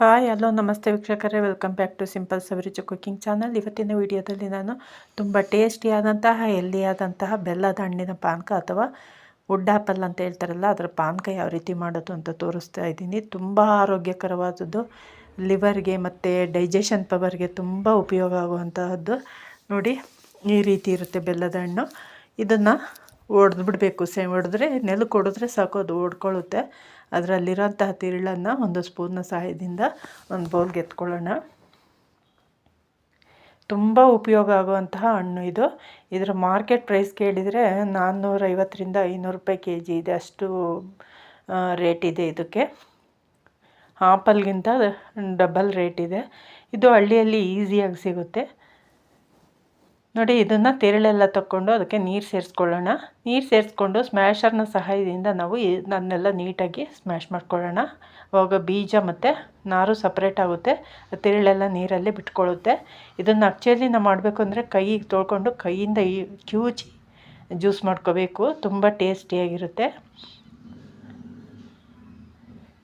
Hi, hello, ನಮಸ್ತೆ ವೀಕ್ಷಕರೇ. Welcome back to simple Saviruchi cooking channel. ಇವತ್ತಿನ ವಿಡಿಯೋದಲ್ಲಿ ನಾನು ತುಂಬ ಟೇಸ್ಟಿಯಾದಂತಹ, ಹೆಲ್ದಿಯಾದಂತಹ ಬೆಲ್ಲದ ಹಣ್ಣಿನ ಪಾನಕ ಅಥವಾ ವುಡ್ ಆ್ಯಪಲ್ ಅಂತ ಹೇಳ್ತಾರಲ್ಲ, ಅದರ ಪಾನಕ ಯಾವ ರೀತಿ ಮಾಡೋದು ಅಂತ ತೋರಿಸ್ತಾ ಇದ್ದೀನಿ. ತುಂಬ ಆರೋಗ್ಯಕರವಾದದ್ದು, ಲಿವರ್ಗೆ ಮತ್ತು ಡೈಜೆಷನ್ ಪವರ್ಗೆ ತುಂಬ ಉಪಯೋಗ ಆಗುವಂತಹದ್ದು ನೋಡಿ ಈ ರೀತಿ ಇರುತ್ತೆ ಬೆಲ್ಲದ ಹಣ್ಣು. ಇದನ್ನು ಒಡೆದು ಬಿಡಬೇಕು. ಸೇ ಹೊಡೆದ್ರೆ ನೆಲಕ್ಕೆ ಹೊಡೆದ್ರೆ ಸಾಕು, ಅದು ಓಡ್ಕೊಳ್ಳುತ್ತೆ ಅದರಲ್ಲಿರೋಂತಹ ತಿರುಳನ್ನು ಒಂದು ಸ್ಪೂನ್ನ ಸಹಾಯದಿಂದ ಒಂದು ಬೌಲ್ಗೆ ಎತ್ಕೊಳ್ಳೋಣ ತುಂಬ ಉಪಯೋಗ ಆಗುವಂತಹ ಹಣ್ಣು ಇದು. ಇದರ ಮಾರ್ಕೆಟ್ ಪ್ರೈಸ್ ಕೇಳಿದರೆ ನಾನ್ನೂರೈವತ್ತರಿಂದ ಐನೂರು ರೂಪಾಯಿ ಕೆ ಜಿ ಇದೆ. ಅಷ್ಟು ರೇಟ್ ಇದೆ ಇದಕ್ಕೆ. ಆಪಲ್ಗಿಂತ ಡಬಲ್ ರೇಟ್ ಇದೆ. ಇದು ಹಳ್ಳಿಯಲ್ಲಿ ಈಸಿಯಾಗಿ ಸಿಗುತ್ತೆ. ನೋಡಿ, ಇದನ್ನು ತಿರುಳೆಲ್ಲ ತಕ್ಕೊಂಡು ಅದಕ್ಕೆ ನೀರು ಸೇರಿಸ್ಕೊಳ್ಳೋಣ. ನೀರು ಸೇರಿಸ್ಕೊಂಡು ಸ್ಮ್ಯಾಷರ್ನ ಸಹಾಯದಿಂದ ನಾವು ಇದನ್ನೆಲ್ಲ ನೀಟಾಗಿ ಸ್ಮ್ಯಾಶ್ ಮಾಡ್ಕೊಳ್ಳೋಣ. ಅವಾಗ ಬೀಜ ಮತ್ತು ನಾರು ಸಪ್ರೇಟ್ ಆಗುತ್ತೆ. ತಿರುಳೆಲ್ಲ ನೀರಲ್ಲಿ ಬಿಟ್ಕೊಳ್ಳುತ್ತೆ. ಇದನ್ನು ನಾವು ಮಾಡಬೇಕು ಅಂದರೆ ಕೈಗೆ ತೊಳ್ಕೊಂಡು ಕೈಯಿಂದ ಈ ಕ್ಯೂಚಿ ಜ್ಯೂಸ್ ಮಾಡ್ಕೋಬೇಕು. ತುಂಬ ಟೇಸ್ಟಿಯಾಗಿರುತ್ತೆ.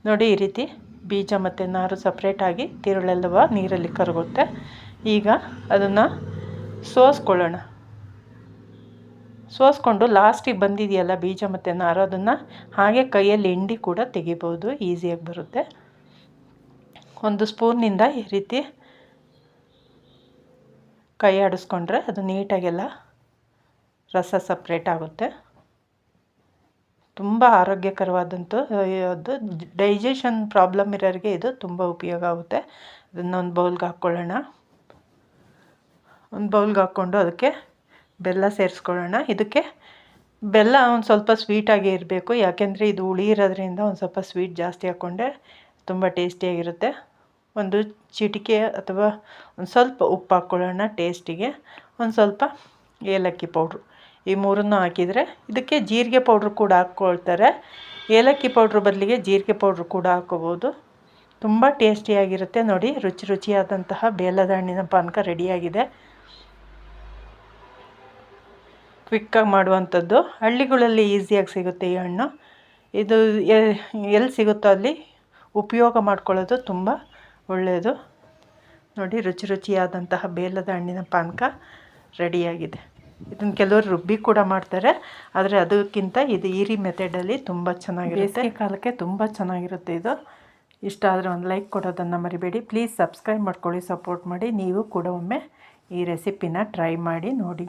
ನೋಡಿ, ಈ ರೀತಿ ಬೀಜ ಮತ್ತು ನಾರು ಸಪ್ರೇಟಾಗಿ ತಿರುಳೆಲ್ಲವ ನೀರಲ್ಲಿ ಕರಗುತ್ತೆ. ಈಗ ಅದನ್ನು ಸೋಸ್ಕೊಳ್ಳೋಣ. ಸೋಸ್ಕೊಂಡು ಲಾಸ್ಟಿಗೆ ಬಂದಿದೆಯಲ್ಲ ಬೀಜ ಮತ್ತು ನಾರು, ಅದನ್ನು ಹಾಗೆ ಕೈಯಲ್ಲಿ ಹಿಂಡಿ ಕೂಡ ತೆಗಿಬೋದು ಈಸಿಯಾಗಿ ಬರುತ್ತೆ. ಒಂದು ಸ್ಪೂನ್ನಿಂದ ಈ ರೀತಿ ಕೈ ಆಡಿಸ್ಕೊಂಡ್ರೆ ಅದು ನೀಟಾಗೆಲ್ಲ ರಸ ಸಪ್ರೇಟ್ ಆಗುತ್ತೆ. ತುಂಬ ಆರೋಗ್ಯಕರವಾದಂಥ ಅದು ಡೈಜೆಷನ್ ಪ್ರಾಬ್ಲಮ್ ಇರೋರಿಗೆ ಇದು ತುಂಬ ಉಪಯೋಗ ಆಗುತ್ತೆ. ಅದನ್ನೊಂದು ಬೌಲ್ಗೆ ಹಾಕ್ಕೊಳ್ಳೋಣ. ಒಂದು ಬೌಲ್ಗೆ ಹಾಕ್ಕೊಂಡು ಅದಕ್ಕೆ ಬೆಲ್ಲ ಸೇರಿಸ್ಕೊಳ್ಳೋಣ. ಇದಕ್ಕೆ ಬೆಲ್ಲ ಒಂದು ಸ್ವಲ್ಪ ಸ್ವೀಟಾಗಿ ಇರಬೇಕು. ಯಾಕೆಂದರೆ ಇದು ಹುಳಿ ಇರೋದ್ರಿಂದ ಒಂದು ಸ್ವಲ್ಪ ಸ್ವೀಟ್ ಜಾಸ್ತಿ ಹಾಕ್ಕೊಂಡೆ ತುಂಬ ಟೇಸ್ಟಿಯಾಗಿರುತ್ತೆ ಒಂದು ಚಿಟಿಕೆ ಅಥವಾ ಒಂದು ಸ್ವಲ್ಪ ಉಪ್ಪು ಹಾಕ್ಕೊಳ್ಳೋಣ ಟೇಸ್ಟಿಗೆ ಒಂದು ಸ್ವಲ್ಪ ಏಲಕ್ಕಿ ಪೌಡ್ರು. ಈ ಮೂರನ್ನು ಹಾಕಿದರೆ ಇದಕ್ಕೆ ಜೀರಿಗೆ ಪೌಡ್ರು ಕೂಡ ಹಾಕ್ಕೊಳ್ತಾರೆ. ಏಲಕ್ಕಿ ಪೌಡ್ರ್ ಬದಲಿಗೆ ಜೀರಿಗೆ ಪೌಡ್ರು ಕೂಡ ಹಾಕ್ಕೋಬೋದು. ತುಂಬ ಟೇಸ್ಟಿಯಾಗಿರುತ್ತೆ ನೋಡಿ, ರುಚಿ ರುಚಿಯಾದಂತಹ ಬೇಲದ ಹಣ್ಣಿನ ಪಾನಕ ರೆಡಿಯಾಗಿದೆ. ಕ್ವಿಕ್ಕಾಗಿ ಮಾಡುವಂಥದ್ದು. ಹಳ್ಳಿಗಳಲ್ಲಿ ಈಸಿಯಾಗಿ ಸಿಗುತ್ತೆ ಈ ಹಣ್ಣು. ಇದು ಎಲ್ಲಿ ಸಿಗುತ್ತೋ ಅಲ್ಲಿ ಉಪಯೋಗ ಮಾಡ್ಕೊಳ್ಳೋದು ತುಂಬ ಒಳ್ಳೆಯದು. ನೋಡಿ, ರುಚಿ ರುಚಿಯಾದಂತಹ ಬೇಲದ ಹಣ್ಣಿನ ಪಾನಕ ರೆಡಿಯಾಗಿದೆ. ಇದನ್ನು ಕೆಲವರು ರುಬ್ಬಿ ಕೂಡ ಮಾಡ್ತಾರೆ. ಆದರೆ ಅದಕ್ಕಿಂತ ಇದು ಈರಿ ಮೆಥಡಲ್ಲಿ ತುಂಬ ಚೆನ್ನಾಗಿರುತ್ತೆ. ಈ ಕಾಲಕ್ಕೆ ತುಂಬ ಚೆನ್ನಾಗಿರುತ್ತೆ ಇದು. ಇಷ್ಟ ಆದರೆ ಒಂದು ಲೈಕ್ ಕೊಡೋದನ್ನು ಮರಿಬೇಡಿ. ಪ್ಲೀಸ್ ಸಬ್ಸ್ಕ್ರೈಬ್ ಮಾಡ್ಕೊಳ್ಳಿ, ಸಪೋರ್ಟ್ ಮಾಡಿ. ನೀವು ಕೂಡ ಒಮ್ಮೆ ಈ ರೆಸಿಪಿನ ಟ್ರೈ ಮಾಡಿ ನೋಡಿ.